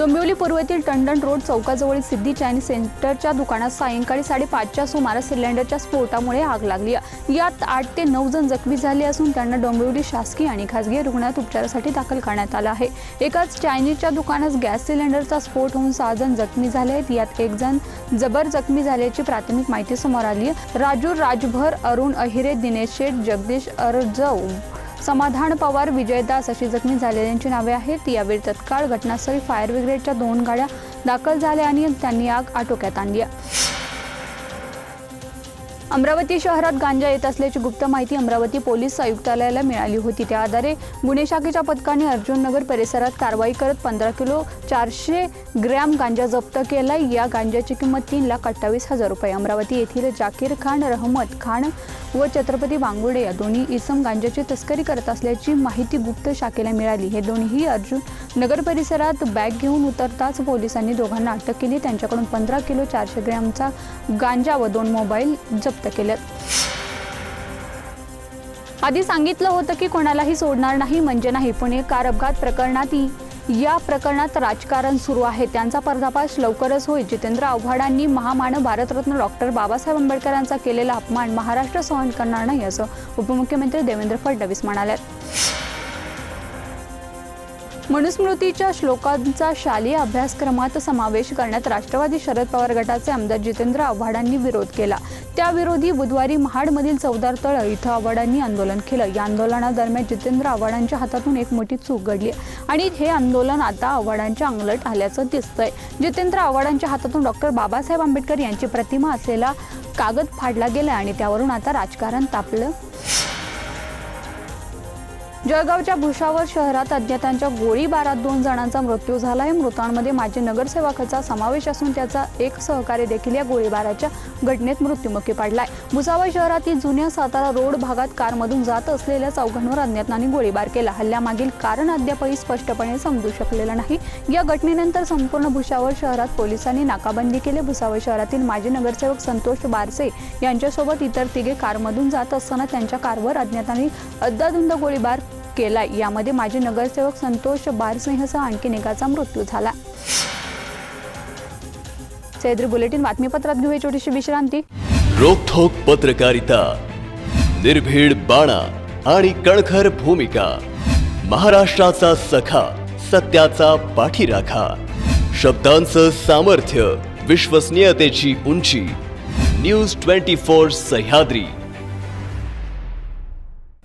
डोंबिवली पूर्वेतील टंडन रोड चौकाजवळील सिद्धी चायनीज सेंटरच्या दुकानात सायंकाळी साडेपाचच्या सुमारास सिलेंडरच्या स्फोटामुळे आग लागली. यात आठ ते नऊ जण जखमी झाले असून त्यांना डोंबिवली शासकीय आणि खासगी रुग्णालयात उपचारासाठी दाखल करण्यात आलं आहे. एकाच चायनीजच्या दुकानात गॅस सिलेंडरचा स्फोट होऊन सहा जण जखमी झाले आहेत. यात एक जण जबर जखमी झाल्याची प्राथमिक माहिती समोर आली. राजू राजभर अरुण अहिरे दिनेश शेठ जगदीश अरजव समाधान पवार विजयदास अशी जखमी झालेल्यांची नावे आहेत. यावेळी तत्काळ घटनास्थळी फायर ब्रिगेडच्या दोन गाड्या दाखल झाल्या आणि त्यांनी आग आटोक्यात आणली अमरावती शहरात गांजा येत असल्याची गुप्त माहिती अमरावती पोलीस आयुक्तालयाला मिळाली होती. त्या आधारे गुन्हे शाखेच्या पथकाने अर्जुननगर परिसरात कारवाई करत पंधरा किलो चारशे ग्रॅम गांजा जप्त केला. या गांजाची किंमत तीन लाख अठ्ठावीस हजार रुपये. अमरावती येथील जाकीर खान रहमत खान व छत्रपती बांगुडे या दोन्ही इसम गांजाची तस्करी करत असल्याची माहिती गुप्त शाखेला मिळाली. हे दोन्ही अर्जुन नगर परिसरात बॅग घेऊन उतरताच पोलिसांनी दोघांना अटक केली. त्यांच्याकडून पंधरा किलो चारशे ग्रॅमचा गांजा व दोन मोबाईल जप्त केलेत आधी सांगितलं होतं की कोणालाही सोडणार नाही म्हणजे नाही पुणे कार अपघात प्रकरणात या प्रकरणात राजकारण सुरू आहे. त्यांचा पर्दाफाश लवकरच होईल. जितेंद्र आव्हाडांनी महामानव भारतरत्न डॉक्टर बाबासाहेब आंबेडकरांचा केलेला अपमान महाराष्ट्र सहन करणार नाही असं उपमुख्यमंत्री देवेंद्र फडणवीस म्हणाले मनुस्मृतीच्या श्लोकांचा शालेय अभ्यासक्रमात समावेश करण्यात राष्ट्रवादी शरद पवार गटाचे आमदार जितेंद्र आव्हाडांनी विरोध केला. त्याविरोधी बुधवारी महाडमधील चौदार तळ इथं आव्हाडांनी आंदोलन केलं. या आंदोलनादरम्यान जितेंद्र आव्हाडांच्या हातातून एक मोठी चूक घडली आणि हे आंदोलन आता आव्हाडांच्या अंगलट आल्याचं दिसतंय. जितेंद्र आव्हाडांच्या हातातून डॉक्टर बाबासाहेब आंबेडकर यांची प्रतिमा असलेला कागद फाडला गेला आणि त्यावरून आता राजकारण तापलं. जळगावच्या भुसावळ शहरात अज्ञातांच्या गोळीबारात दोन जणांचा मृत्यू झाला आहे मृतांमध्ये माजी नगरसेवकाचा समावेश असून त्याचा एक सहकारी देखील या गोळीबाराच्या घटनेत मृत्युमुखी पडलाय. भुसावळ शहरातील जुन्या सातारा रोड भागात कारमधून जात असलेल्या चौघांवर अज्ञातांनी गोळीबार केला. हल्ल्यामागील कारण अद्यापही स्पष्टपणे समजू शकलेलं नाही. या घटनेनंतर संपूर्ण भुसावळ शहरात पोलिसांनी नाकाबंदी केली. भुसावळ शहरातील माजी नगरसेवक संतोष बारसे यांच्यासोबत इतर तिघे कारमधून जात असताना त्यांच्या कारवर अज्ञातांनी अद्दाधुंद गोळीबार केला यामध्ये माजी नगरसेवक संतोष बारसिंहसह आणखी एकाचा मृत्यू झाला. सह्याद्री बुलेटिन बातमीपत्रात घेऊया छोटीशी विश्रांती. रोखोक पत्रकारिता निर्भीड बाणा आणि कणखर भूमिका महाराष्ट्राचा सखा सत्याचा पाठीराखा शब्दांचं सामर्थ्य विश्वसनीयतेची उंची न्यूज ट्वेंटी फोर सह्याद्री.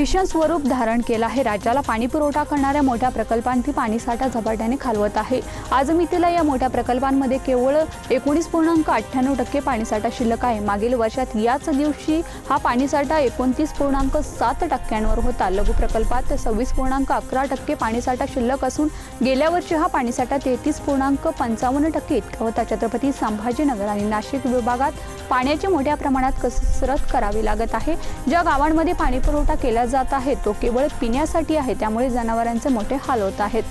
भीषण स्वरूप धारण केलं आहे. राज्याला पाणी पुरवठा करणाऱ्या मोठ्या प्रकल्पांची पाणीसाठा झपाट्याने खालवत आहे. आजमितीला या मोठ्या प्रकल्पांमध्ये केवळ एकोणीस पूर्णांक अठ्ठ्याण्णव टक्के पाणीसाठा शिल्लक आहे. मागील वर्षात याच दिवशी हा पाणीसाठा एकोणतीस पूर्णांक सात टक्क्यांवर होता. लघु प्रकल्पात सव्वीस पूर्णांक अकरा टक्के पाणीसाठा शिल्लक असून गेल्या वर्षी हा पाणीसाठा तेहतीस पूर्णांक पंचावन्न टक्के इतका होता. छत्रपती संभाजीनगर आणि नाशिक विभागात पाण्याची मोठ्या प्रमाणात कसरत करावी लागत आहे. ज्या गावांमध्ये पाणी पुरवठा केला जात आहे तो केवळ पिण्यासाठी आहे त्यामुळे जनावरांचे मोठे हाल होत आहेत.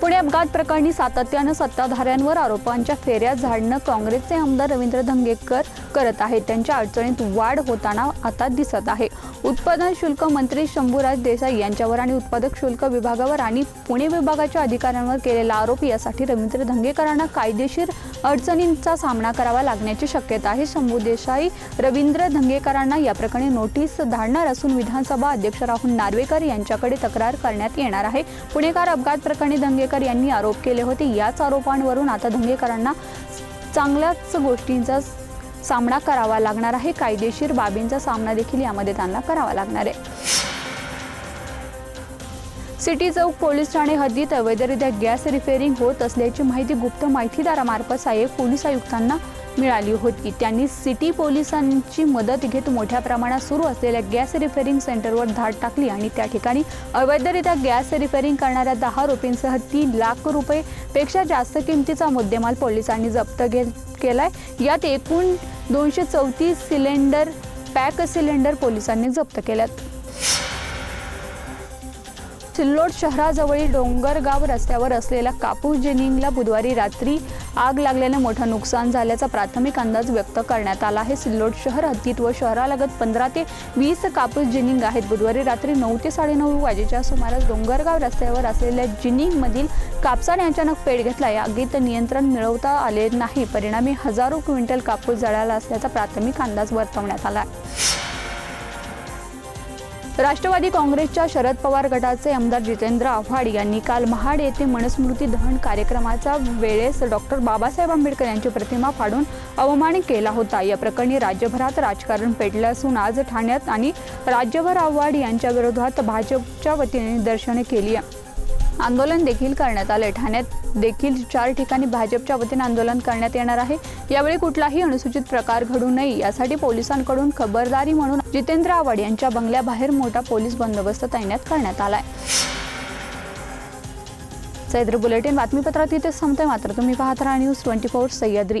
पुणे अपघात प्रकरणी सातत्यानं सत्ताधाऱ्यांवर आरोपांच्या फेऱ्या झाडणं काँग्रेसचे आमदार रवींद्र धंगेकर करत आहेत. त्यांच्या अडचणीत वाढ होताना आता दिसत आहे. उत्पादन शुल्क मंत्री शंभूराज देसाई यांच्यावर आणि उत्पादक शुल्क विभागावर आणि पुणे विभागाच्या अधिकाऱ्यांवर केलेला आरोप यासाठी रवींद्र धंगेकरांना कायदेशीर अडचणींचा सामना करावा लागण्याची शक्यता आहे. शंभू देसाई रवींद्र धंगेकरांना या प्रकरणी नोटीस धाडणार असून विधानसभा अध्यक्ष राहुल नार्वेकर यांच्याकडे तक्रार करण्यात येणार आहे. पुणेकार अपघात प्रकरणी धंगेकर यांनी आरोप केले होते. याच आरोपांवरून आता धंगेकरांना चांगल्याच गोष्टींचा सामना करावा लागणार आहे. कायदेशीर बाबींचा सामना देखील यामध्ये त्यांना करावा लागणार आहे. सिटी चौक पोलीस ठाणे हद्दीत अवैधरित्या गॅस रिपेअरिंग होत असल्याची माहिती गुप्त माहितीदारामार्फत सहाय्यक पोलीस आयुक्तांना मिळाली होती. त्यांनी सिटी पोलिसांची मदत घेत मोठ्या प्रमाणात सुरू असलेल्या गॅस रिपेअरिंग सेंटरवर धाड टाकली आणि त्या ठिकाणी अवैधरित्या गॅस रिपेअरिंग करणाऱ्या दहा आरोपींसह तीन लाख रुपये पेक्षा जास्त किमतीचा मुद्देमाल पोलिसांनी जप्त घे केलाय. यात एकूण दोनशे चौतीस सिलेंडर पॅक सिलेंडर पोलिसांनी जप्त केल्यात. सिल्लोड शहराजवळील डोंगरगाव रस्त्यावर असलेल्या कापूस जिनिंगला बुधवारी रात्री आग लागल्याने मोठं नुकसान झाल्याचा प्राथमिक अंदाज व्यक्त करण्यात आला आहे. सिल्लोड शहर हद्दीत व शहरालगत पंधरा ते वीस कापूस जिनिंग आहेत. बुधवारी रात्री नऊ ते साडेनऊ वाजेच्या सुमारास डोंगरगाव रस्त्यावर असलेल्या जिनिंगमधील कापसाने अचानक पेट घेतला. या आगीत नियंत्रण मिळवता आले नाही. परिणामी हजारो क्विंटल कापूस जळाला असल्याचा प्राथमिक अंदाज वर्तवण्यात आला आहे. राष्ट्रवादी काँग्रेसच्या शरद पवार गटाचे आमदार जितेंद्र आव्हाड यांनी काल महाड येथे मनुस्मृती दहन कार्यक्रमाच्या वेळेस डॉक्टर बाबासाहेब आंबेडकर यांची प्रतिमा फाडून अवमानित केला होता. या प्रकरणी राज्यभरात राजकारण पेटलं असून आज ठाण्यात आणि राज्यभर आव्हाड यांच्या विरोधात भाजपच्या वतीने निदर्शने केली आंदोलन देखील करण्यात आले ठाण्यात देखील चार ठिकाणी भाजपच्या वतीने आंदोलन करण्यात येणार आहे. यावेळी कुठलाही अनुसूचित प्रकार घडू नये यासाठी पोलिसांकडून खबरदारी म्हणून जितेंद्र आव्हाड यांच्या बंगल्याबाहेर मोठा पोलीस बंदोबस्त तैनात करण्यात आलाय. सह्याद्री बुलेटिन बातमीपत्रात इथे संपते मात्र तुम्ही पाहत राहा न्यूज ट्वेंटी फोर सह्याद्री.